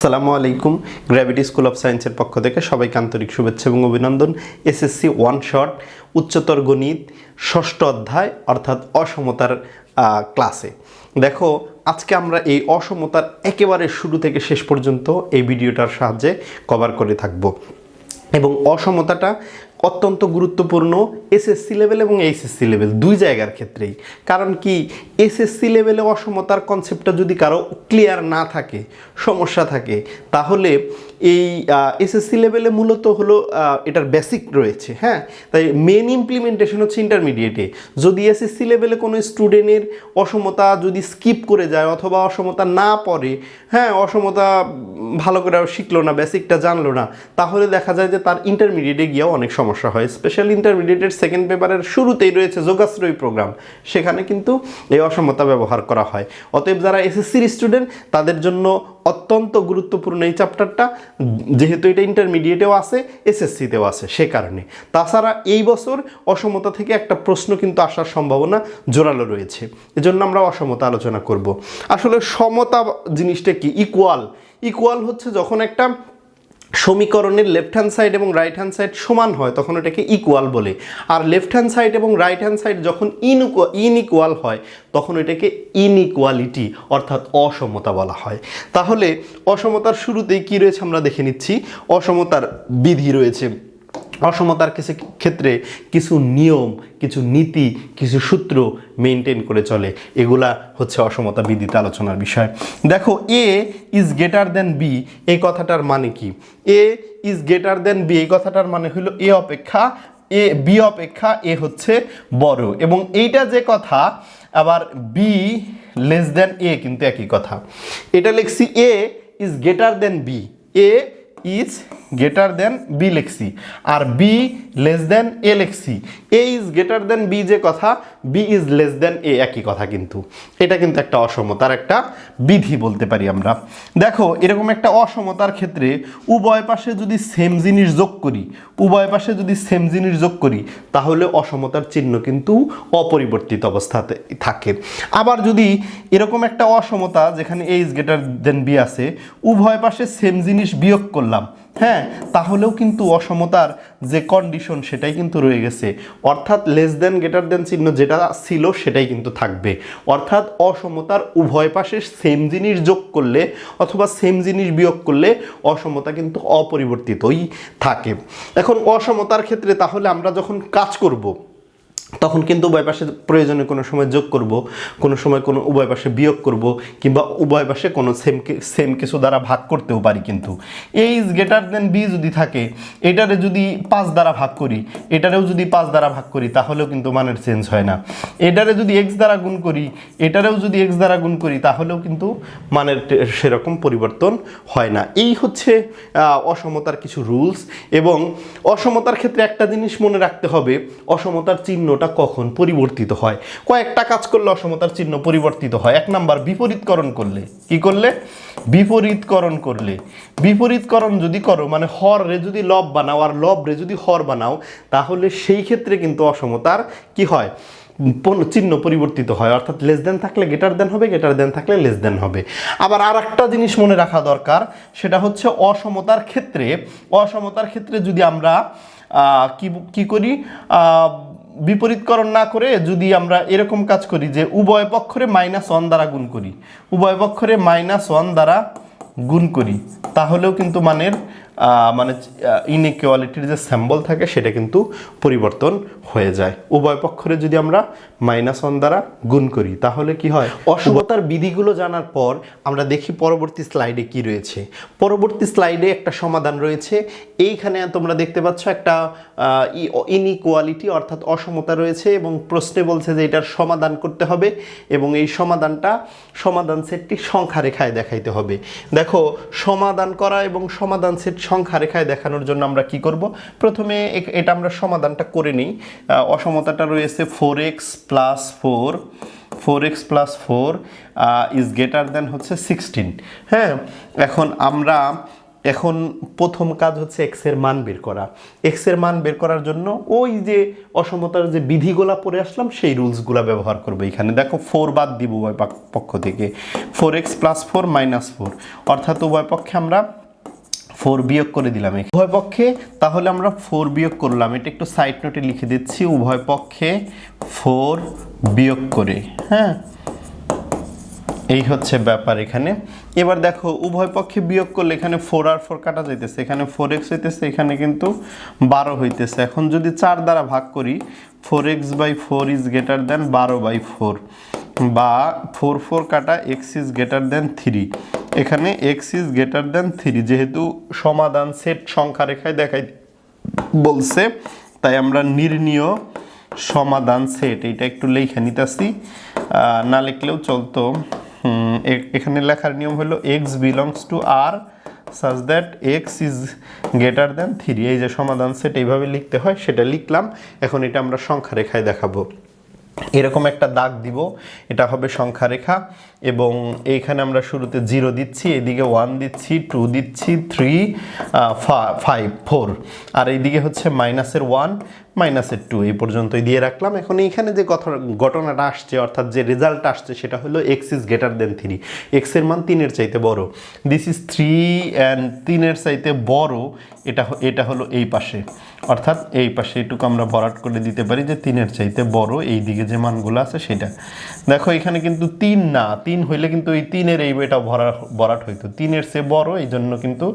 আসসালামু আলাইকুম। Gravity school of সায়েন্সের পক্ষ থেকে সবাইকে আন্তরিক শুভেচ্ছা এবং অভিনন্দন। এসএসসি ওয়ান শট উচ্চতর গণিত, ষষ্ঠ অধ্যায়, অর্থাৎ অসমতার ক্লাসে। দেখো, আজকে আমরা এই অসমতার একেবারে শুরু থেকে শেষ পর্যন্ত এই ভিডিওটার সাহায্যে কভার করে থাকব। এবং অসমতাটা অত্যন্ত গুরুত্বপূর্ণ এসএসসি লেভেল এবং এইচএসসি লেভেল দুই জায়গার ক্ষেত্রেই। কারণ কি এসএসসি লেভেলে অসমতার কনসেপ্টটা যদি কারও ক্লিয়ার না থাকে, সমস্যা থাকে, তাহলে এই এসএসসি লেভেলে মূলত হলো এটার বেসিক রয়েছে হ্যাঁ? তাই মেন ইমপ্লিমেন্টেশন হচ্ছে ইন্টারমিডিয়েটে যদি এসএসসি লেভেলে কোনো স্টুডেন্টের অসমতা যদি স্কিপ করে যায় অথবা অসমতা না পড়ে হ্যাঁ অসমতা ভালো করে শিখলো না বেসিকটা জানলো না, তাহলে দেখা যায় যে তার ইন্টারমিডিয়েটে গিয়েও অনেক সমস্যা হয়। স্পেশাল ইন্টারমিডিয়েটের সেকেন্ড পেপারের শুরুতেই রয়েছে যোগাশ্রয়ী প্রোগ্রাম সেখানে কিন্তু এই অসমতা ব্যবহার করা হয়। অতএব যারা এসএসসির স্টুডেন্ট তাদের জন্য অত্যন্ত গুরুত্বপূর্ণ এই চ্যাপ্টারটা যেহেতু এটা ইন্টারমিডিয়েটেও আছে এসএসসিতেও আছে, সে কারণে। তাছাড়া এই বছর অসমতা থেকে একটা প্রশ্ন কিন্তু আসার সম্ভাবনা জোরালো রয়েছে। এজন্য আমরা অসমতা আলোচনা করব। আসলে সমতা জিনিসটা কি? ইকুয়াল ইকুয়াল হচ্ছে যখন একটা সমীকরণের লেফট হ্যান্ড সাইড এবং রাইট হ্যান্ড সাইড সমান হয়, তখন এটাকে ইকুয়াল বলে। আর লেফট হ্যান্ড সাইড এবং রাইট হ্যান্ড সাইড যখন ইন ইনইকুয়াল হয়, তখন এটাকে ইনইকুয়ালিটি অর্থাৎ অসমতা বলা হয়। তাহলে অসমতার শুরুতেই কী রয়েছে আমরা দেখে নিচ্ছি। অসমতার বিধি রয়েছে। অসমতার কিছু ক্ষেত্রে কিছু নিয়ম, কিছু নীতি, কিছু সূত্র মেনটেন করে চলে। এগুলা হচ্ছে অসমতা বিদিত আলোচনার বিষয়। দেখো A is greater than B এই কথাটার মানে কি? A is greater than B এই কথাটার মানে হলো এ অপেক্ষা এ বি অপেক্ষা এ হচ্ছে বড়। এবং এইটা যে কথা, আবার বি লেস দেন এ কিন্তু একই কথা। এটা লিখছি A is greater than B A is greater than B লেখছি আর B less than A লেখছি A is greater than B যে কথা B is less than A একই কথা কিন্তু। এটা কিন্তু একটা অসমতার একটা বিধি বলতে পারি আমরা। দেখো, এরকম একটা অসমতার ক্ষেত্রে উভয় পাশে যদি সেম জিনিস যোগ করি, উভয় পাশে যদি সেম জিনিস যোগ করি, তাহলে অসমতার চিহ্ন কিন্তু অপরিবর্তিত অবস্থাতে থাকে। আবার যদি এরকম একটা অসমতা যেখানে A is greater than B আছে, উভয় পাশে সেম জিনিস বিয়োগ করলাম হ্যাঁ তাহলেও কিন্তু অসমতার যে কন্ডিশন সেটাই কিন্তু রয়ে গেছে। অর্থাৎ লেস দেন গ্রেটার দেন চিহ্ন যেটা ছিল সেটাই কিন্তু থাকবে। অর্থাৎ অসমতার উভয় পাশে সেম জিনিস যোগ করলে অথবা সেম জিনিস বিয়োগ করলে অসমতা কিন্তু অপরিবর্তিতই থাকে। এখন অসমতার ক্ষেত্রে তাহলে আমরা যখন কাজ করব তখন কিন্তু উভয় পাশে প্রয়োজনে কোনো সময় যোগ করব, কোনো সময় কোনো উভয় পাশে বিয়োগ করব, কিংবা উভয় পাশে কোনো সেম সেম কিছু দ্বারা ভাগ করতেও পারি কিন্তু। A is greater than B যদি থাকে, এটারে যদি পাঁচ দ্বারা ভাগ করি, এটারেও যদি পাঁচ দ্বারা ভাগ করি, তাহলেও কিন্তু মানের চেঞ্জ হয় না। এটারে যদি এক্স দ্বারা গুণ করি, এটারেও যদি এক্স দ্বারা গুণ করি, তাহলেও কিন্তু মানের সেরকম পরিবর্তন হয় না। এই হচ্ছে অসমতার কিছু রুলস এবং অসমতার ক্ষেত্রে একটা জিনিস মনে রাখতে হবে, অসমতার চিহ্নটা কখন পরিবর্তিত হয়? কয়েকটা কাজ করলে অসমতার চিহ্ন পরিবর্তিত হয়। এক নাম্বার, বিপরীতকরণ করলে। কি করলে? বিপরীতকরণ করলে। বিপরীতকরণ যদি করো মানে হর রে যদি লব বানাও আর লব রে যদি হর বানাও, তাহলে সেই ক্ষেত্রে কিন্তু অসমতার কি হয়? চিহ্ন পরিবর্তিত হয়। অর্থাৎ লেস দেন থাকলে গেটার দেন হবে গেটার দেন থাকলে লেস দেন হবে। আবার আর একটা জিনিস মনে রাখা দরকার, সেটা হচ্ছে অসমতার ক্ষেত্রে অসমতার ক্ষেত্রে যদি আমরা কি কি করি? বিপরীতকরণ না করে যদি আমরা এরকম কাজ করি যে উভয় পক্ষরে মাইনাস ওয়ান দ্বারা গুণ করি, উভয় পক্ষরে মাইনাস ওয়ান দ্বারা গুণ করি, তাহলেও কিন্তু মানের মানে ইনইকুয়ালিটির যে স্যাম্বল থাকে সেটা কিন্তু পরিবর্তন হয়ে যায়। উভয় পক্ষরে যদি আমরা মাইনাস ওয়ান দ্বারা গুণ করি তাহলে কি হয়? অশুভতার বিধিগুলো জানার পর আমরা দেখি পরবর্তী স্লাইডে কি রয়েছে। পরবর্তী স্লাইডে একটা সমাধান রয়েছে। এইখানে তোমরা দেখতে পাচ্ছ একটা ইনইকুয়ালিটি অর্থাৎ অসমতা রয়েছে এবং প্রশ্নে বলছে যে এটার সমাধান করতে হবে এবং এই সমাধানটা সমাধান সেটটি সংখ্যা রেখায় দেখাইতে হবে। দেখো সমাধান করা এবং সমাধান সেট সংখ্যা রেখায় দেখানোর জন্য আমরা কি করব? প্রথমে এটা আমরা সমাধানটা করে নিই। অসমতাটা রয়েছে four X plus four four X plus four is greater than হচ্ছে সিক্সটিন হ্যাঁ এখন আমরা, এখন প্রথম কাজ হচ্ছে এক্সের মান বের করা। এক্সের মান বের করার জন্য ওই যে অসমতার যে বিধিগুলা পড়ে আসলাম, সেই রুলসগুলা ব্যবহার করব এখানে। দেখো ফোর বাদ দিব উভয় পক্ষ থেকে। Four X plus four minus four অর্থাৎ উভয় পক্ষে আমরা ফোর বিয়োগ করে দিলাম উভয় পক্ষে, তাহলে আমরা ফোর বিয়োগ করলাম। এটা একটু সাইড নোটে লিখে দিচ্ছি। উভয় পক্ষে ফোর বিয়োগ করে হ্যাঁ? এই হচ্ছে ব্যাপার এখানে। এবার দেখো, উভয় পক্ষে বিয়োগ করলে এখানে ফোর আর ফোর কাটা যাইতেছে। এখানে ফোর এক্স হইতেছে, এখানে কিন্তু বারো হইতেছে। এখন যদি চার দ্বারা ভাগ করি four X by four is greater than বারো বাই ফোর বা ফোর ফোর কাটা X is greater than three এখানে X is greater than three যেহেতু সমাধান সেট সংখ্যা রেখায় দেখাই বলছে, তাই আমরা নির্ণীয় সমাধান সেট এটা একটু লেখা নিতেছি। না লিখলেও চলতো। এখানে লেখার নিয়ম হলো x belongs to R such that X is greater than three এই যে সমাধান সেট এইভাবে লিখতে হয়, সেটা লিখলাম। এখন এটা আমরা সংখ্যা রেখায় দেখাবো। এরকম একটা দাগ দিব, এটা হবে সংখ্যা রেখা এবং এইখানে আমরা শুরুতে জিরো দিচ্ছি, এদিকে ওয়ান দিচ্ছি টু দিচ্ছি থ্রি ফাইভ ফোর আর এইদিকে হচ্ছে মাইনাসের ওয়ান মাইনাসের টু এই পর্যন্তই দিয়ে রাখলাম। এখন এইখানে যে কথা, ঘটনাটা আসছে, অর্থাৎ যে রেজাল্ট আসছে, সেটা হলো X is greater than three এক্সের মান তিনের চাইতে বড়। দিস ইজ থ্রি অ্যান্ড তিনের চাইতে বড়, এটা এটা হলো এই পাশে। অর্থাৎ এই পাশে এটুকু আমরা বরাট করে দিতে পারি যে তিনের চাইতে বড় এই দিকে যে মানগুলো আছে সেটা। দেখো এখানে কিন্তু তিন না তিন হইলে কিন্তু এই তিনের এই এটা ভরা, ভরাট হইতো। তিনের চেয়ে বড় এই জন্য কিন্তু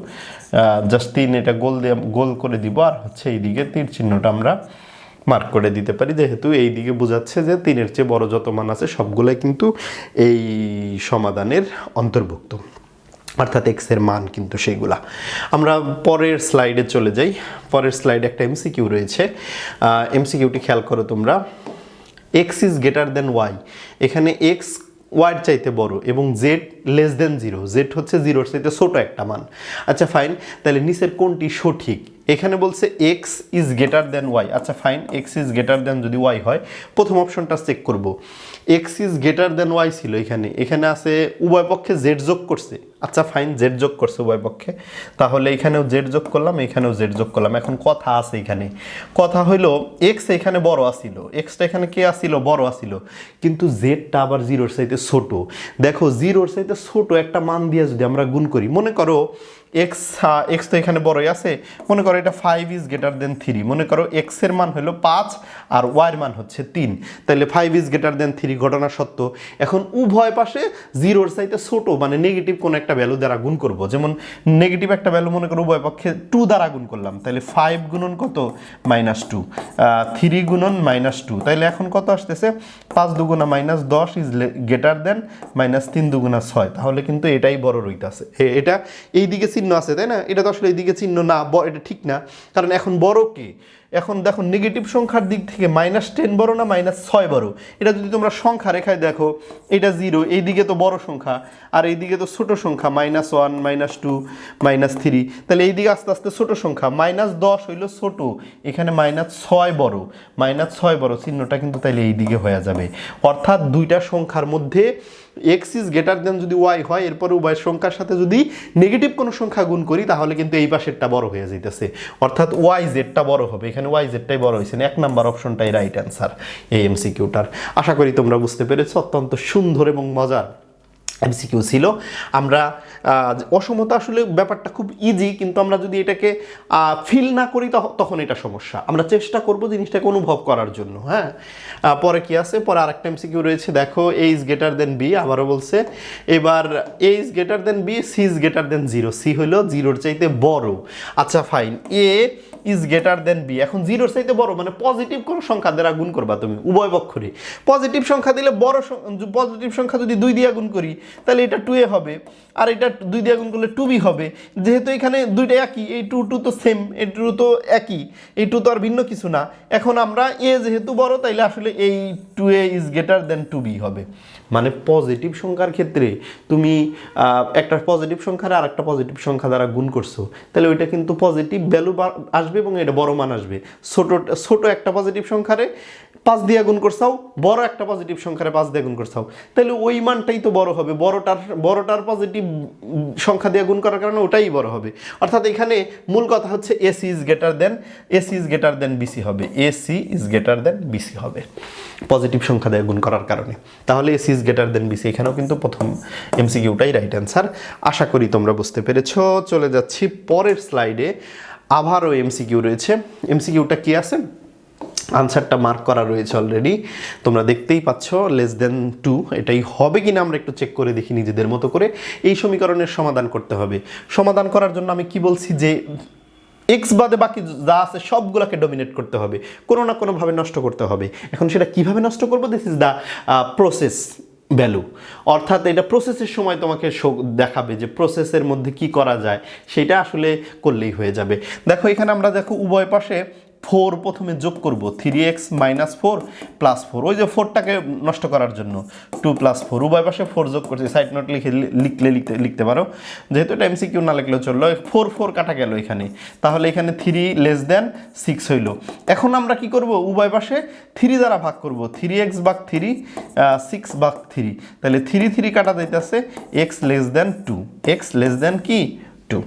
জাস্ট তিন এটা গোল দিয়ে, গোল করে দিব, আর হচ্ছে এই দিকে তীর চিহ্নটা আমরা মার্ক করে দিতে পারি। যেহেতু এই দিকে বোঝাচ্ছে যে তিনের চেয়ে বড় যত মান আছে, সবগুলাই কিন্তু এই সমাধানের অন্তর্ভুক্ত। অর্থাৎ এক্সের মান কিন্তু সেইগুলা আমরা পরের স্লাইডে চলে যাই। পরের স্লাইডে একটা এমসিকিউ রয়েছে। এমসিকিউটি খেয়াল করো তোমরা। X is greater than Y এখানে এক্স ওয়াইয়ের চাইতে বড় এবং Z less than zero Z হচ্ছে জিরোর চাইতে ছোট একটা মান। আচ্ছা ফাইন তাহলে নিচের কোনটি সঠিক? এখানে বলছে X is greater than Y আচ্ছা fine X is greater than যদি ওয়াই হয়, প্রথম অপশনটা চেক করব। X is greater than Y ছিল এখানে। এখানে আছে উভয় পক্ষে জেড যোগ করছে। আচ্ছা ফাইন জেড যোগ করছে উভয় পক্ষে। তাহলে এখানেও জেড যোগ করলাম, এখানেও জেড যোগ করলাম। এখন কথা আছে এখানে। কথা হইল এক্স এখানে বড় আসিল এক্সটা এখানে কে আসিল বড় আসিল কিন্তু জেডটা আবার জিরোর চাইতে ছোট। দেখো জিরোর চাইতে ছোট একটা মান দিয়ে যদি আমরা গুণ করি মনে করো এক্স এক্স তো এখানে বড়ই আছে। মনে করো এটা five is greater than three মনে করো এক্সের মান হলো পাঁচ আর ওয়াইয়ের মান হচ্ছে তিন। তাহলে five is greater than three ঘটনা সত্য। এখন উভয় পাশে জিরোর চাইতে ছোট মানে নেগেটিভ কোনো একটা ভ্যালু দ্বারা গুণ করব। যেমন নেগেটিভ একটা ভ্যালু মনে করো উভয় পক্ষে টু দ্বারা গুণ করলাম। তাহলে ফাইভ গুণন কত? মাইনাস টু থ্রি গুণন মাইনাস টু তাহলে এখন কত আসতেছে? পাঁচ দুগুণা মাইনাস দশ ইজ গ্রেটার দেন মাইনাস তিন দুগুণা ছয়। তাহলে কিন্তু এটাই বড় রইতাছে। এটা এই দিকে চিহ্ন আছে, তাই না? এটা তো আসলে এই দিকে চিহ্ন না এটা ঠিক না। কারণ এখন বড় কে? এখন দেখো নেগেটিভ সংখ্যার দিক থেকে মাইনাস টেন বড় না মাইনাস ছয় বড়? এটা যদি তোমরা সংখ্যা রেখায় দেখো, এটা জিরো এই দিকে তো বড় সংখ্যা, আর এই দিকে তো ছোট সংখ্যা minus one minus two minus three তাহলে এই দিকে আস্তে আস্তে ছোট সংখ্যা মাইনাস দশ হইল ছোট, এখানে মাইনাস ছয় বড় মাইনাস ছয় বড়, চিহ্নটা কিন্তু তাইলে এই দিকে হয়ে যাবে। অর্থাৎ দুইটা সংখ্যার মধ্যে এক্স ইজ গ্রেটার দেন যদি ওয়াই হয় এরপরে উভয় সংখ্যার সাথে যদি নেগেটিভ কোনো সংখ্যা গুণ করি, তাহলে কিন্তু এই পাশেরটা বড় হয়ে যেতেছে অর্থাৎ ওয়াই জেডটা বড় হবে। এখানে ওয়াই জেডটাই বড় হয়েছে এক নাম্বার অপশনটাই রাইট অ্যান্সার এই এমসিকিউটার আশা করি তোমরা বুঝতে পেরেছ। অত্যন্ত সুন্দর এবং মজার এমসিকিউ ছিল। আমরা অসমতা আসলে ব্যাপারটা খুব ইজি কিন্তু আমরা যদি এটাকে ফিল না করি তখ- তখন এটা সমস্যা। আমরা চেষ্টা করব জিনিসটাকে অনুভব করার জন্য হ্যাঁ? পরে কি আছে? পরে আরেকটা এমসিকিউ রয়েছে, দেখো A is greater than B আবারও বলছে। এবার A is greater than B C is greater than zero C হলো জিরোর চাইতে বড়। আচ্ছা fine A is greater than B এখন জিরোর চাইতে বড় মানে পজিটিভ কোনো সংখ্যা দ্বারা গুণ করবা তুমি? উভয় পক্ষরে পজিটিভ সংখ্যা দিলে বড় পজিটিভ সংখ্যা যদি দুই দিয়ে গুণ করি, তাহলে এটা টু এ হবে। আর এটা দুই দিয়ে গুণ করলে টু বি হবে। যেহেতু এখানে দুইটা একই, এই টু টু তো সেম এই টু তো একই। এই টু তো আর ভিন্ন কিছু না। এখন আমরা এ যেহেতু বড়, তাইলে আসলে এই two A is greater than two B হবে। মানে পজিটিভ সংখ্যার ক্ষেত্রে তুমি একটা পজিটিভ সংখ্যার আর একটা পজিটিভ সংখ্যা দ্বারা গুণ করছ। তাহলে ওইটা কিন্তু পজিটিভ ভ্যালু আসবে এবং এটা বড় মান আসবে। ছোট ছোট একটা পজিটিভ সংখ্যারে পাঁচ দিয়ে গুণ করছাও, বড় একটা পজিটিভ সংখ্যারে পাঁচ দিয়ে গুণ করছাও। তাহলে ওই মানটাই তো বড় হবে। বড়টার বড়টার পজিটিভ সংখ্যা দিয়ে গুণ করার কারণে ওটাই বড় হবে। অর্থাৎ এখানে মূল কথা হচ্ছে AC is greater than AC is greater than BC হবে। AC is greater than BC হবে। পজিটিভ সংখ্যা দিয়ে গুণ করার কারণে। তাহলে AC is greater than BC এখানেও কিন্তু প্রথম এমসিকিউটাই রাইট অ্যান্সার আশা করি তোমরা বুঝতে পেরেছ। চলে যাচ্ছি পরের স্লাইডে আবারও এমসিকিউ রয়েছে। এমসিকিউটা কি আছে? আনসারটা মার্ক করা রয়েছে অলরেডি তোমরা দেখতেই পাচ্ছ লেস দেন টু এটাই হবে কিনা আমরা একটু চেক করে দেখি নিজেদের মতো করে। এই সমীকরণের সমাধান করতে হবে। সমাধান করার জন্য আমি কি বলছি যে এক্স বাদে বাকি যা আছে সবগুলোকে ডমিনেট করতে হবে। কোনো না কোনোভাবে নষ্ট করতে হবে। এখন সেটা কীভাবে নষ্ট করব? This is the process value অর্থাৎ এটা প্রসেসের সময় তোমাকে দেখাবে যে প্রসেসের মধ্যে কি করা যায়, সেটা আসলে করলেই হয়ে যাবে। দেখো এখানে আমরা দেখো উভয় পাশে ফোর প্রথমে যোগ করব three X minus four plus four ওই যে ফোরটাকে নষ্ট করার জন্য টু প্লাস ফোর উভয় পাশে ফোর যোগ করছি সাইড নোট লিখে লিখলে লিখতে লিখতে পারো। যেহেতু এটা এমসিকিউ না লিখলেও চলল ফোর ফোর কাটা গেল এখানে। তাহলে এখানে থ্রি লেস দেন সিক্স হইল। এখন আমরা কি করব? উভয় পাশে থ্রি দ্বারা ভাগ করব থ্রি এক্স বাগ থ্রি সিক্স বাগ থ্রি তাহলে থ্রি থ্রি কাটা যাইতেছে X less than two X less than কি? টু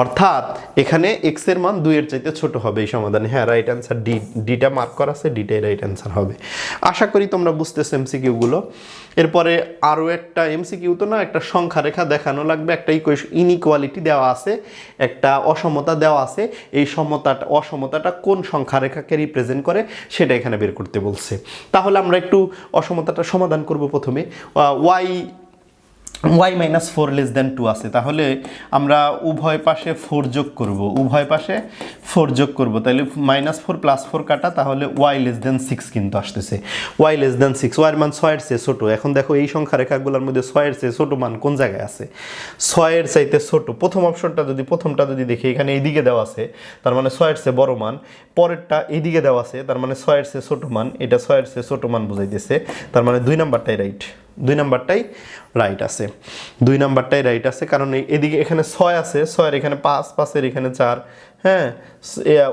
অর্থাৎ এখানে এক্সের মান দুইয়ের চাইতে ছোট হবে এই সমাধানে। হ্যাঁ রাইট অ্যান্সার ডি ডিটা মার্ক করা আছে ডিটাই রাইট অ্যান্সার হবে। আশা করি তোমরা বুঝতেছো এমসিকিউগুলো এরপরে আরও একটা এমসিকিউ তো না, একটা সংখ্যা রেখা দেখানো লাগবে, একটা ইনইকুয়ালিটি দেওয়া আছে, একটা অসমতা দেওয়া আছে। এই সমতাটা, অসমতাটা কোন সংখ্যা রেখাকে রিপ্রেজেন্ট করে সেটা এখানে বের করতে বলছে। তাহলে আমরা একটু অসমতাটা সমাধান করব প্রথমে। Y Y minus four less than two আছে, তাহলে আমরা উভয় পাশে ফোর যোগ করব, উভয় পাশে ফোর যোগ করব তাহলে মাইনাস ফোর প্লাস ফোর কাটা, তাহলে ওয়াই লেস দেন সিক্স কিন্তু আসতেছে। ওয়াই লেস দেন সিক্স ওয়াইয়ের মান ছয়ের চেয়ে ছোটো, এখন দেখো এই সংখ্যা রেখাগুলোর মধ্যে ছয়ের চেয়ে ছোটো মান কোন জায়গায় আছে? ছয়ের চাইতে ছোটো, প্রথম অপশনটা যদি, প্রথমটা যদি দেখি, এখানে এইদিকে দেওয়া আছে, তার মানে ছয়ের চেয়ে বড় মান, পরেরটা এইদিকে দেওয়া আছে, তার মানে ছয়ের চেয়ে ছোটো মান, এটা ছয়ের চেয়ে ছোটো মান বুঝাইতেছে, তার মানে দুই নাম্বারটাই রাইট দুই নাম্বারটাই রাইট আছে। দুই নাম্বারটাই রাইট আছে, কারণ এদিকে এখানে ছয় আছে, ছয়ের এখানে পাঁচ, পাঁচের এখানে চার হ্যাঁ?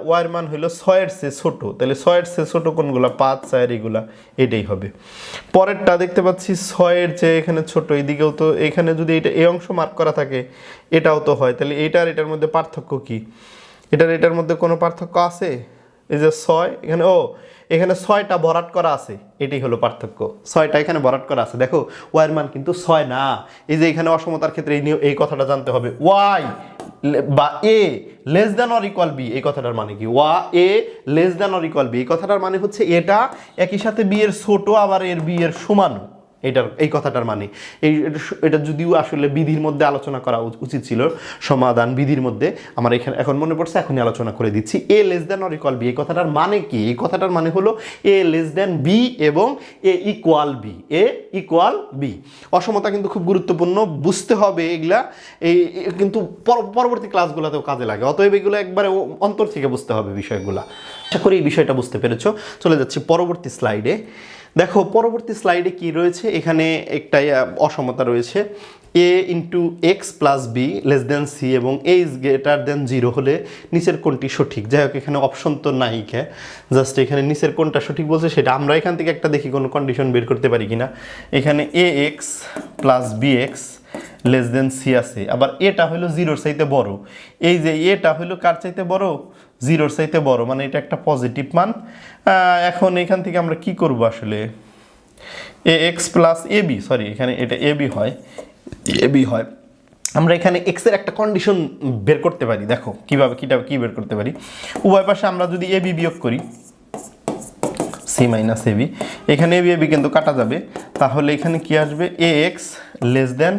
ওয়ার মান হইল ছয়ের চেয়ে ছোটো। তাহলে ছয়ের চেয়ে ছোটো কোনগুলা? পাঁচ, চার, এগুলা, এটাই হবে। পরেরটা দেখতে পাচ্ছি, ছয়ের যে এখানে ছোট এইদিকেও তো এখানে যদি এটা এই অংশ মার্ক করা থাকে, এটাও তো হয়। তাহলে এটার এটার মধ্যে পার্থক্য কি? এটার এটার মধ্যে কোনো পার্থক্য আছে? এই যে ছয়, এখানে, ও এখানে ছয়টা ভরাট করা আছে, এটাই হলো পার্থক্য। ছয়টা এখানে ভরাট করা আছে। দেখো ওয়াইয়ের মান কিন্তু ছয় না। এই যে এখানে অসমতার ক্ষেত্রে এই নিয়ে এই কথাটা জানতে হবে। ওয়াই বা A less than or equal B, এই কথাটার মানে কি? ওয়া A less than or equal B, এই কথাটার মানে হচ্ছে এটা একই সাথে বি এর ছোট আবার এর বি এর সমানও এটার এই কথাটার মানে। এই এটা যদিও আসলে বিধির মধ্যে আলোচনা করা উচিত ছিল, সমাধান বিধির মধ্যে। আমার এখানে এখন মনে পড়ছে, এখনই আলোচনা করে দিচ্ছি। A less than or equal B এই কথাটার মানে কি? এই কথাটার মানে হলো এ লেস দেন বি এবং A equal B A equal B অসমতা কিন্তু খুব গুরুত্বপূর্ণ, বুঝতে হবে এগুলা। এই কিন্তু পর- পরবর্তী ক্লাসগুলোতেও কাজে লাগে। অতএব এগুলো একবারে অন্তর থেকে বুঝতে হবে বিষয়গুলো। আশা করি এই বিষয়টা বুঝতে পেরেছ। চলে যাচ্ছি পরবর্তী স্লাইডে দেখো পরবর্তী স্লাইডে কি রয়েছে? এখানে একটাই অসমতা রয়েছে। A into X plus B less than C এবং A is greater than zero হলে নিচের কোনটি সঠিক। যাই হোক, এখানে অপশন তো নাই কে। জাস্ট এখানে নিচের কোনটা সঠিক বলছে সেটা আমরা এখান থেকে একটা দেখি কোনো কন্ডিশন বের করতে পারি কিনা। এখানে A X plus B X less than C আছে। আবার এটা হলো জিরোর চাইতে বড়। এই যে এটা হলো কার চাইতে বড়? জিরোর চাইতে বড় মানে এটা একটা পজিটিভ মান। এখন এখান থেকে আমরা কি করব আসলে? A X plus A B sorry এখানে এটা এ বি হয়। এ বি হয়। আমরা এখানে এক্সের একটা কন্ডিশন বের করতে পারি। দেখো, কীভাবে, কিটা, কি বের করতে পারি? উভয় পাশে আমরা যদি এ বি বিয়োগ করি সি মাইনাস এ বি এখানে এ বি এ বি কিন্তু কাটা যাবে। তাহলে এখানে কি আসবে? A X less than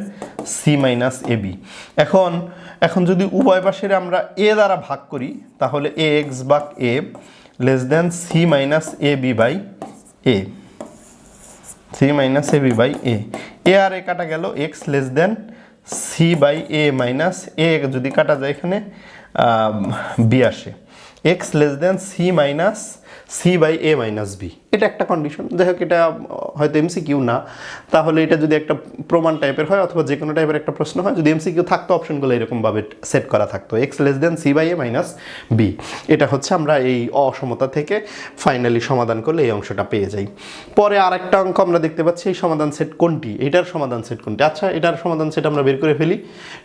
C minus A B এখন এখন যদি উভয় পাশের আমরা এ দ্বারা ভাগ করি, তাহলে এ এক্স বা A less than C minus A B by A C minus A B by A A আর এ কাটা গেল X less than C by A minus A যদি কাটা যায় এখানে বি আসে। X less than C minus C by A minus B এটা একটা condition যাই হোক, এটা হয়তো এমসি কিউ না। তাহলে এটা যদি একটা প্রমাণ টাইপের হয়, অথবা যে কোনো টাইপের একটা প্রশ্ন হয়, যদি এমসি কিউ থাকতো অপশনগুলো এরকমভাবে সেট করা থাকতো। X less than C by A minus B এটা হচ্ছে আমরা এই অসমতা থেকে ফাইনালি সমাধান করলে এই অংশটা পেয়ে যাই। পরে আরেকটা অঙ্ক আমরা দেখতে পাচ্ছি, এই সমাধান সেট কোনটি? এটার সমাধান সেট কোনটি? আচ্ছা এটার সমাধান সেট আমরা বের করে ফেলি।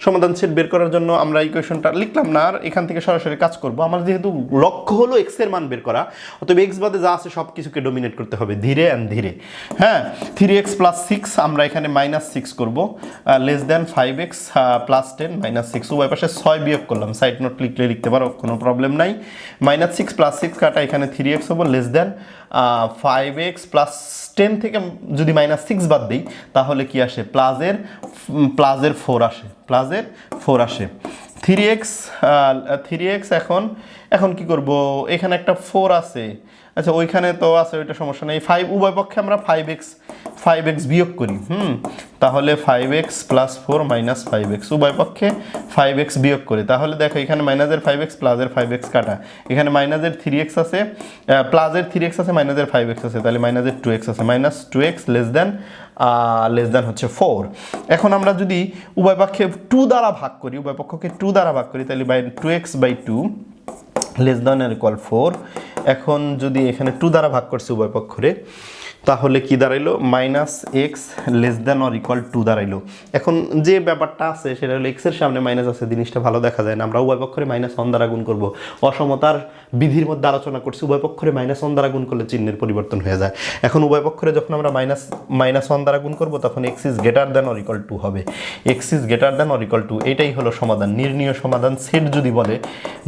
সমাধান সেট বের করার জন্য আমরা ইকুয়েশনটা লিখলাম না, আর এখান থেকে সরাসরি কাজ করব। আমার যেহেতু লক্ষ্য হলো এক্সের মান বের করা অতএব এক্স বাদে যা আছে সব কিছুকে ডোমিনেট করতে হবে ধীরে অ্যান্ড ধীরে। হ্যাঁ থ্রি এক্স প্লাস সিক্স আমরা এখানে মাইনাস সিক্স করব less than five X plus ten minus six উভয় পাশে ছয় বিয়োগ করলাম। সাইড নোট লিখলে লিখতে পারো, কোনো প্রবলেম নাই। মাইনাস সিক্স প্লাস সিক্স কাটা এখানে থ্রি এক্স হব less than five X plus ten থেকে যদি মাইনাস সিক্স বাদ দিই, তাহলে কি আসে? প্লাজের প্লাজের ফোর আসে। প্লাজের ফোর আসে। থ্রি এক্স থ্রি এক্স এখন এখন কি করব? এখানে একটা ফোর আছে। আচ্ছা ওইখানে তো আছে, ওইটা সমস্যা নেই। ফাইভ উভয় পক্ষে আমরা ফাইভ এক্স ফাইভ এক্স বিয়োগ করি, হুম? তাহলে five X plus four minus five X উভয় পক্ষে ফাইভ এক্স বিয়োগ করি। তাহলে দেখো, এখানে মাইনাসের ফাইভ এক্স প্লাসের ফাইভ এক্স কাটা। এখানে মাইনাসের থ্রি এক্স আছে প্লাসের থ্রি এক্স আছে মাইনাসের ফাইভ এক্স আছে। তাহলে মাইনাসের টু এক্স আছে। Minus two X less than less than হচ্ছে ফোর এখন আমরা যদি উভয় পক্ষে টু দ্বারা ভাগ করি, উভয় পক্ষকে টু দ্বারা ভাগ করি, তাহলে by two X by two less than or equal four এখন যদি এখানে টু দ্বারা ভাগ করছি উভয় পক্ষরে তাহলে কি দাঁড়াইলো? Minus X less than or equal two দাঁড়াইলো। এখন যে ব্যাপারটা আছে, সেটা হলো এক্সের সামনে মাইনাস আছে, জিনিসটা ভালো দেখা যায় না। আমরা উভয় পক্ষরে মাইনাস অন দ্বারা গুণ করব। অসমতার বিধির মধ্যে আলোচনা করছি, উভয় পক্ষরে মাইনাস অন দ্বারা গুণ করলে চিহ্নের পরিবর্তন হয়ে যায়। এখন উভয় পক্ষরে যখন আমরা মাইনাস মাইনাস ওয়ান দ্বারা গুণ করব, তখন X is greater than or equal two হবে। X is greater than or equal two এটাই হলো সমাধান। নির্ণীয় সমাধান সেট যদি বলে,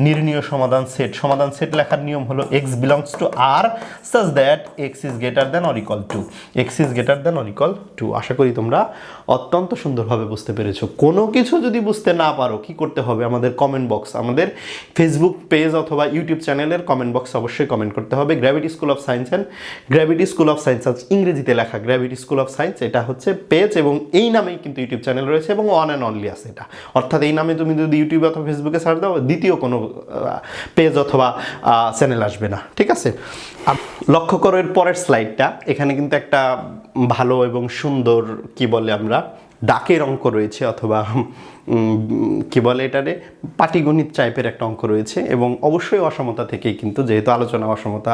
নির্ণীয় সমাধান সেট সমাধান সেট লেখার নিয়ম হলো x belongs to R such that X is greater than or equal two X is greater than or equal two আশা করি তোমরা অত্যন্ত সুন্দরভাবে বুঝতে পেরেছ। কোনো কিছু যদি বুঝতে না পারো, কি করতে হবে? আমাদের কমেন্ট বক্স আমাদের ফেসবুক পেজ অথবা ইউটিউব চ্যানেলের কমেন্ট বক্স অবশ্যই কমেন্ট করতে হবে। Gravity school of science and gravity school of science ইংরেজিতে লেখা। গ্র্যাভিটি স্কুল অফ সায়েন্স এটা হচ্ছে পেজ এবং এই নামেই কিন্তু ইউটিউব চ্যানেল রয়েছে এবং ওয়ান অ্যান্ড অনলি আছে এটা। অর্থাৎ এই নামে তুমি যদি ইউটিউবে অথবা ফেসবুকে সার্চ দাও, দ্বিতীয় কোনো পেজ অথবা চ্যানেল আসবে না। ঠিক আছে? লক্ষ্য করো এর পরের স্লাইডটা এখানে কিন্তু একটা ভালো এবং সুন্দর, কি বলে আমরা ডাকের অঙ্ক রয়েছে অথবা কি বলে এটারে? পাটিগণিত টাইপের একটা অঙ্ক রয়েছে এবং অবশ্যই অসমতা থেকেই কিন্তু, যেহেতু আলোচনা অসমতা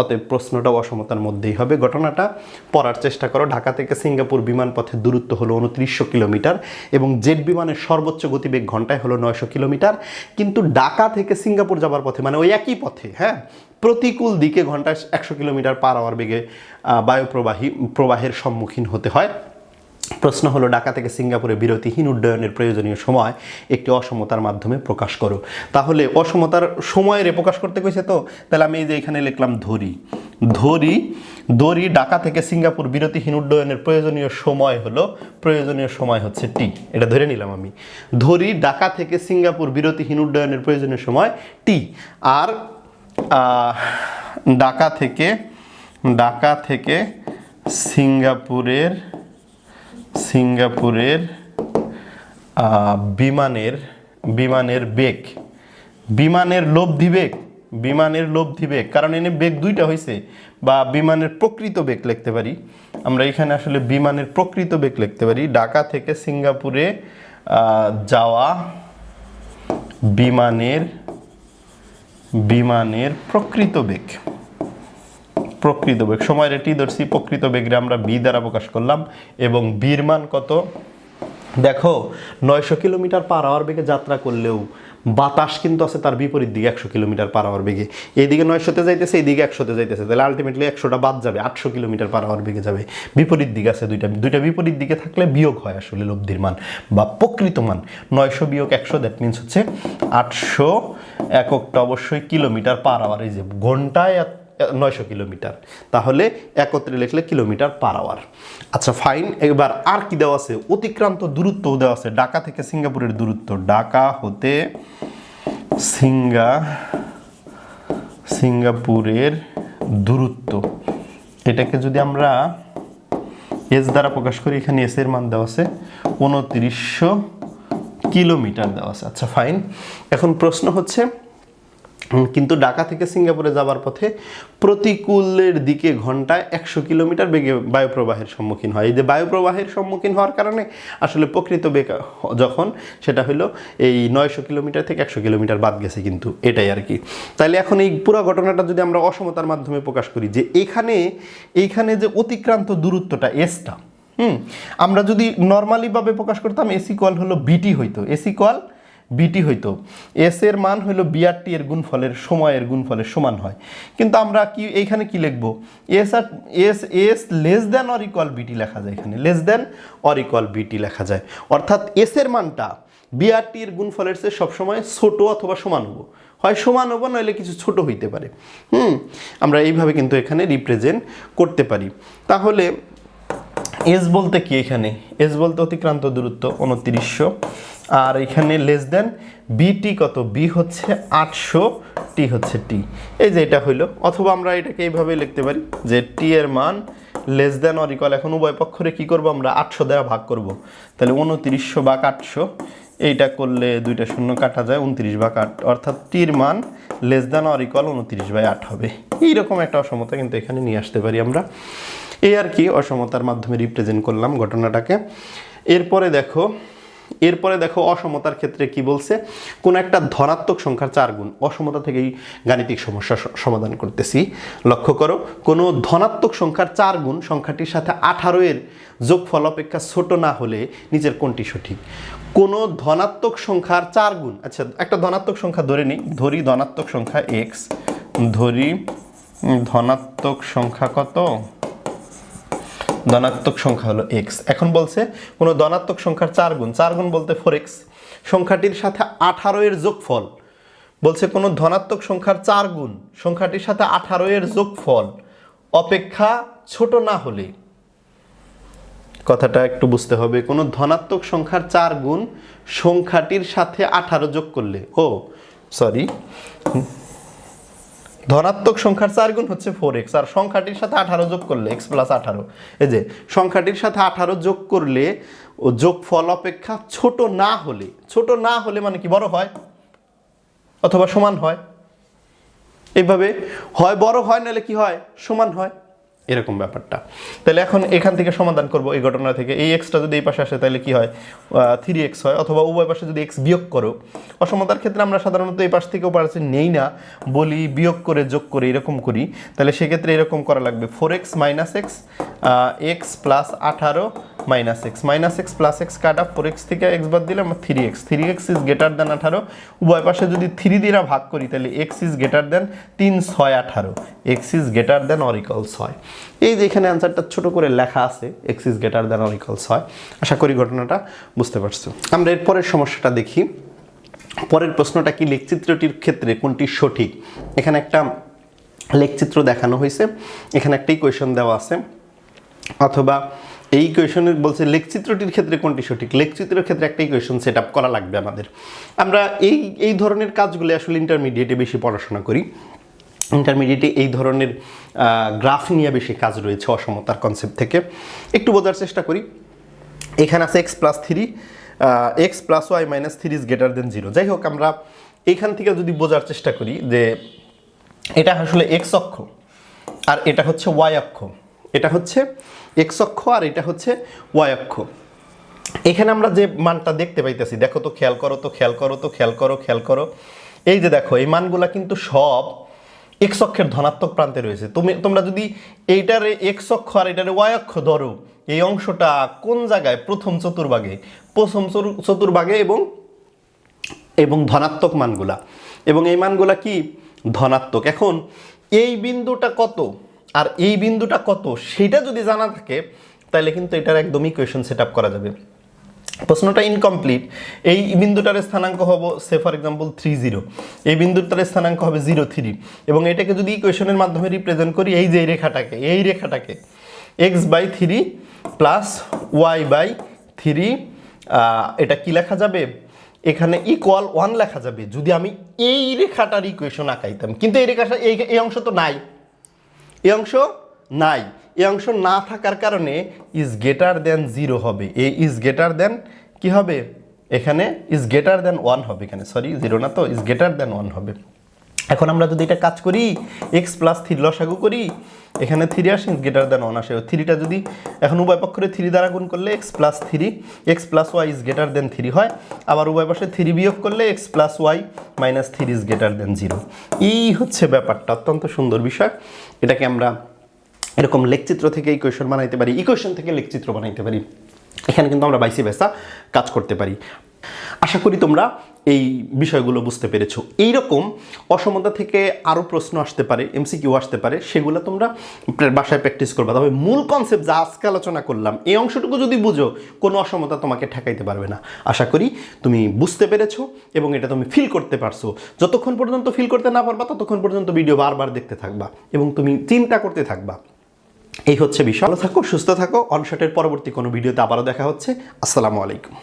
অতএব প্রশ্নটাও অসমতার মধ্যেই হবে। ঘটনাটা পড়ার চেষ্টা করো। ঢাকা থেকে সিঙ্গাপুর বিমান পথের দূরত্ব হলো উনত্রিশশো কিলোমিটার এবং জেট বিমানের সর্বোচ্চ গতিবেগ ঘন্টায় হলো নয়শো কিলোমিটার। কিন্তু ঢাকা থেকে সিঙ্গাপুর যাবার পথে মানে ওই একই পথে হ্যাঁ? প্রতিকূল দিকে ঘন্টায় একশো কিলোমিটার পার আওয়ার বেগে বায়ুপ্রবাহী, প্রবাহের সম্মুখীন হতে হয়। প্রশ্ন হলো, ঢাকা থেকে সিঙ্গাপুরে বিরতিহীন উড্ডয়নের প্রয়োজনীয় সময় একটি অসমতার মাধ্যমে প্রকাশ করো। তাহলে অসমতার সময়ের প্রকাশ করতে কইছে তো? তাহলে আমি এই যে এখানে লিখলাম ধরি। ধরি দড়ি ঢাকা থেকে সিঙ্গাপুর বিরতিহীন উড্ডয়নের প্রয়োজনীয় সময় হলো, প্রয়োজনীয় সময় হচ্ছে টি। এটা ধরে নিলাম আমি। ধরি ঢাকা থেকে সিঙ্গাপুর বিরতিহীন উড্ডয়নের প্রয়োজনীয় সময় টি। আর ঢাকা থেকে ঢাকা থেকে সিঙ্গাপুরের সিঙ্গাপুরের বিমানের বিমানের বেগ। বিমানের লব্ধি বেগ, বিমানের লব্ধি বেগ। কারণ এনে বেগ দুইটা হয়েছে বা বিমানের প্রকৃত বেগ লিখতে পারি। আমরা এখানে আসলে বিমানের প্রকৃত বেগ লিখতে পারি। ঢাকা থেকে সিঙ্গাপুরে যাওয়া বিমানের বিমানের প্রকৃত বেগ। প্রকৃত বেগ। সময় রেটি ধরছি, প্রকৃত বেগরে আমরা বি দ্বারা প্রকাশ করলাম, এবং বীর মান কত? দেখো, নয়শো কিলোমিটার পার আওয়ার বেগে যাত্রা করলেও বাতাস কিন্তু আছে তার বিপরীত দিকে, একশো কিলোমিটার পার আওয়ার বেগে। এইদিকে নয়শোতে যাইতেছে এইদিকে একশোতে যাইতেছে। তাহলে আলটিমেটলি একশোটা বাদ যাবে, আটশো কিলোমিটার পার আওয়ার বেগে যাবে। বিপরীত দিকে আছে দুইটা দুইটা বিপরীত দিকে থাকলে বিয়োগ হয় আসলে লব্ধির মান বা প্রকৃত মান। নয়শো বিয়োগ একশো দ্যাট মিনস হচ্ছে আটশো এককটা অবশ্যই কিলোমিটার পার আওয়ার এই যে ঘন্টায় নয়শো কিলোমিটার। তাহলে একত্রে লিখলে কিলোমিটার পার আওয়ার আচ্ছা ফাইন এবার আর কি দেওয়া আছে? অতিক্রান্ত দূরত্ব দেওয়া আছে। ঢাকা থেকে সিঙ্গাপুরের দূরত্ব। ঢাকা হতে সিঙ্গা, সিঙ্গাপুরের দূরত্ব। এটাকে যদি আমরা এস দ্বারা প্রকাশ করি, এখানে এস এর মান দেওয়া আছে উনত্রিশশো কিলোমিটার দেওয়া আছে। আচ্ছা ফাইন এখন প্রশ্ন হচ্ছে কিন্তু ঢাকা থেকে সিঙ্গাপুরে যাবার পথে প্রতিকূলের দিকে ঘন্টায় একশো কিলোমিটার বেগে বায়ুপ্রবাহের সম্মুখীন হয়। এই যে বায়ুপ্রবাহের সম্মুখীন হওয়ার কারণে আসলে প্রকৃত বেগ যখন সেটা হলো এই নয়শো কিলোমিটার থেকে একশো কিলোমিটার বাদ গেছে কিন্তু এটাই আর কি। তাইলে এখন এই পুরো ঘটনাটা যদি আমরা অসমতার মাধ্যমে প্রকাশ করি যে এখানে, এইখানে যে অতিক্রান্ত দূরত্বটা এসটা হুম, আমরা যদি নর্মালিভাবে প্রকাশ করতাম এসি কল হলো বিটি হইতো। এসি কল বিটি হইতো। এস এর মান হইল বিআরটি এর গুণফলের সময়ের গুণফলের সমান হয়। কিন্তু আমরা কি, এইখানে কি লিখব? S or S S less than or equal BT লেখা যায় এখানে। লেস দেন অর ইকুয়াল বিটি লেখা যায়। অর্থাৎ এস এর মানটা বিআরটি এর গুণফলের চেয়ে সবসময় ছোট অথবা সমান হব। হয় সমান হব, নইলে কিছু ছোট হইতে পারে। হুম? আমরা এইভাবে কিন্তু এখানে রিপ্রেজেন্ট করতে পারি। তাহলে এস বলতে কি এখানে? এস বলতে অতিক্রান্ত দূরত্ব, উনত্রিশশো। আর এখানে লেস দেন বিটি কত? বি হচ্ছে আটশো টি হচ্ছে টি এই যে এটা হইল। অথবা আমরা এটাকে এইভাবে লিখতে পারি যে টি এর মান লেস দেন অর ইকুয়াল এখন উভয় পক্ষরে কী করব আমরা? আটশো দ্বারা ভাগ করব। তাহলে উনত্রিশশো বা আটশো, এইটা করলে দুইটা শূন্য কাটা যায় উনত্রিশ বা আট। অর্থাৎ টির মান লেস দেন অর ইকুয়াল উনত্রিশ বাই আট হবে। এইরকম একটা অসমতা কিন্তু এখানে নিয়ে আসতে পারি আমরা। এই আর কি অসমতার মাধ্যমে রিপ্রেজেন্ট করলাম ঘটনাটাকে। এরপরে দেখো এরপরে দেখো অসমতার ক্ষেত্রে কি বলছে? কোন একটা ধনাত্মক সংখ্যার চার গুণ। অসমতা থেকেই গাণিতিক সমস্যা সমাধান করতেছি। লক্ষ্য করো, কোনো ধনাত্মক সংখ্যার চার গুণ সংখ্যাটির সাথে আঠারো এর যোগফল অপেক্ষা ছোট না হলে নিজের কোনটি সঠিক? কোনো ধনাত্মক সংখ্যার চার গুণ আচ্ছা একটা ধনাত্মক সংখ্যা ধরে নিই। ধরি ধনাত্মক সংখ্যা এক্স ধরি ধনাত্মক সংখ্যা কত? ধনাত্মক সংখ্যা হলো এক্স এখন বলছে কোনো ধনাত্মক সংখ্যার চার গুণ। চার গুণ বলতে ফোর এক্স সংখ্যাটির সাথে আঠারো এর যোগফল। বলছে কোনো ধনাত্মক সংখ্যার চার গুণ, সংখ্যাটির সাথে আঠারো এর যোগফল। অপেক্ষা ছোট না হলে। কথাটা একটু বুঝতে হবে। কোনো ধনাত্মক সংখ্যার চার গুণ, সংখ্যাটির সাথে আঠারো যোগ করলে। ও সরি ধনাত্মক সংখ্যার চার গুণ হচ্ছে ফোর এক্স আর সংখ্যাটির সাথে আঠারো যোগ করলে এক্স প্লাস আঠারো। এই যে, সংখ্যাটির সাথে আঠারো যোগ করলে ও যোগ ফল অপেক্ষা ছোট না হলে, ছোট না হলে মানে কি বড় হয়? অথবা সমান হয়? এইভাবে, হয় বড় হয় নাহলে কি হয়? সমান হয়। এরকম ব্যাপারটা। তাহলে এখন এখান থেকে সমাধান করব এই ঘটনা থেকে। এই এক্সটা যদি এই পাশে আসে, তাহলে কি হয়? থ্রি এক্স হয়, অথবা উভয় পাশে যদি এক্স বিয়োগ করো। অসমতার ক্ষেত্রে আমরা সাধারণত এই পাশ থেকে থেকেও পাশে নেই না, বলি বিয়োগ করে, যোগ করে, এরকম করি। তাহলে সেক্ষেত্রে এরকম করা লাগবে। Four X minus X X plus আঠারো minus X minus X plus X কাটা ফোর এক্স থেকে এক্স বাদ দিলাম three X three X is greater than আঠারো। উভয় পাশে যদি থ্রি দিয়ে ভাগ করি, তাহলে এক্স ইজ গ্রেটার দেন তিন ছয় আঠারো। X is greater than or equal ছয়। এই যে এখানে অ্যান্সারটা ছোট করে লেখা আছে X is greater than or equal ছয়। আশা করি ঘটনাটা বুঝতে পারছ। আমরা এরপরের সমস্যাটা দেখি। পরের প্রশ্নটা কি? লেখচিত্রটির ক্ষেত্রে কোনটি সঠিক? এখানে একটা লেখচিত্র দেখানো হয়েছে। এখানে একটা ইকুয়েশন দেওয়া আছে। অথবা এই ইকুয়েশনের বলছে লেখচিত্রটির ক্ষেত্রে কোনটি সঠিক? লেখচিত্রের ক্ষেত্রে একটা ইকুয়েশন সেট আপ করা লাগবে আমাদের। আমরা এই এই ধরনের কাজগুলো আসলে ইন্টারমিডিয়েটে বেশি পড়াশোনা করি। ইন্টারমিডিয়েটে এই ধরনের গ্রাফ নিয়ে বেশি কাজ রয়েছে অসমতার কনসেপ্ট থেকে। একটু বোঝার চেষ্টা করি। এখানে আছে X plus three X plus Y minus three is greater than zero যাই হোক, আমরা এইখান থেকে যদি বোঝার চেষ্টা করি যে এটা আসলে এক্স অক্ষ, আর এটা হচ্ছে ওয়াই অক্ষ। এটা হচ্ছে এক্স অক্ষ আর এটা হচ্ছে ওয়াই অক্ষ। এখানে আমরা যে মানটা দেখতে পাইতেছি, দেখো তো খেয়াল করো তো, খেয়াল করো তো, খেয়াল করো খেয়াল করো। এই যে দেখো, এই মানগুলা কিন্তু সব এক্স অক্ষের ধনাত্মক প্রান্তে রয়েছে। তুমি, তোমরা যদি এইটারে এক্স অক্ষ আর এটারে ওয়াই অক্ষ ধরো, এই অংশটা কোন জায়গায়? প্রথম চতুর্ভাগে, প্রথম চতুর- চতুর্ভাগে এবং এবং ধনাত্মক মানগুলা। এবং এই মানগুলা কি? ধনাত্মক। এখন এই বিন্দুটা কত? আর এই বিন্দুটা কত সেটা যদি জানা থাকে, তাহলে কিন্তু এটার একদম ইকুয়েশন সেট আপ করা যাবে। প্রশ্নটা ইনকমপ্লিট এই বিন্দুটার স্থানাঙ্ক হব say for example three zero এই বিন্দুটার স্থানাঙ্ক হবে জিরো থ্রি এবং এটাকে যদি ইকুয়েশনের মাধ্যমে রিপ্রেজেন্ট করি, এই যে রেখাটাকে, এই রেখাটাকে x by three plus y by three এটা কি লেখা যাবে? এখানে ইকুয়াল ওয়ান লেখা যাবে। যদি আমি এই রেখাটার ইকুয়েশন আঁকাইতাম, কিন্তু এই রেখাটা এই অংশ তো নাই। এই অংশ নাই। এই অংশ না থাকার কারণে ইজ গ্রেটার দেন জিরো হবে। এ ইজ গ্রেটার দেন কি হবে? এখানে ইজ গ্রেটার দেন ওয়ান হবে এখানে। সরি জিরো না তো। ইজ গ্রেটার দেন ওয়ান হবে। এখন আমরা যদি এটা কাজ করি এক্স প্লাস থ্রি লসাগু করি এখানে থ্রি আসে গ্রেটার দেন ওয়ান আসে। থ্রিটা যদি এখন উভয় পক্ষে থ্রি দ্বারা গুণ করলে x plus three x plus y is greater than three হয়। আবার উভয় পাশে থ্রি বিয়োগ করলে x plus y minus three is greater than zero এই হচ্ছে ব্যাপারটা, অত্যন্ত সুন্দর বিষয়। এটাকে আমরা এরকম লেখচিত্র থেকে ইকুয়েশন বানাইতে পারি। ইকুয়েশন থেকে লেখচিত্র বানাইতে পারি। এখানে কিন্তু আমরা বাইসি বেসা কাজ করতে পারি। আশা করি তোমরা এই বিষয়গুলো বুঝতে পেরেছ। এইরকম অসমতা থেকে আরও প্রশ্ন আসতে পারে, এমসিকিউ আসতে পারে, সেগুলো তোমরা বাসায় প্র্যাকটিস করবা। তবে মূল কনসেপ্ট যা আজকে আলোচনা করলাম, এই অংশটুকু যদি বুঝো, কোনো অসমতা তোমাকে ঠেকাইতে পারবে না। আশা করি তুমি বুঝতে পেরেছ এবং এটা তুমি ফিল করতে পারছ। যতক্ষণ পর্যন্ত ফিল করতে না পারবা, ততক্ষণ পর্যন্ত ভিডিও বারবার দেখতে থাকবা এবং তুমি চিন্তা করতে থাকবা। এই হচ্ছে বিষয়। ভালো থাকো, সুস্থ থাকো। অনশটের পরবর্তী কোনো ভিডিওতে আবারও দেখা হচ্ছে। আসসালামু আলাইকুম।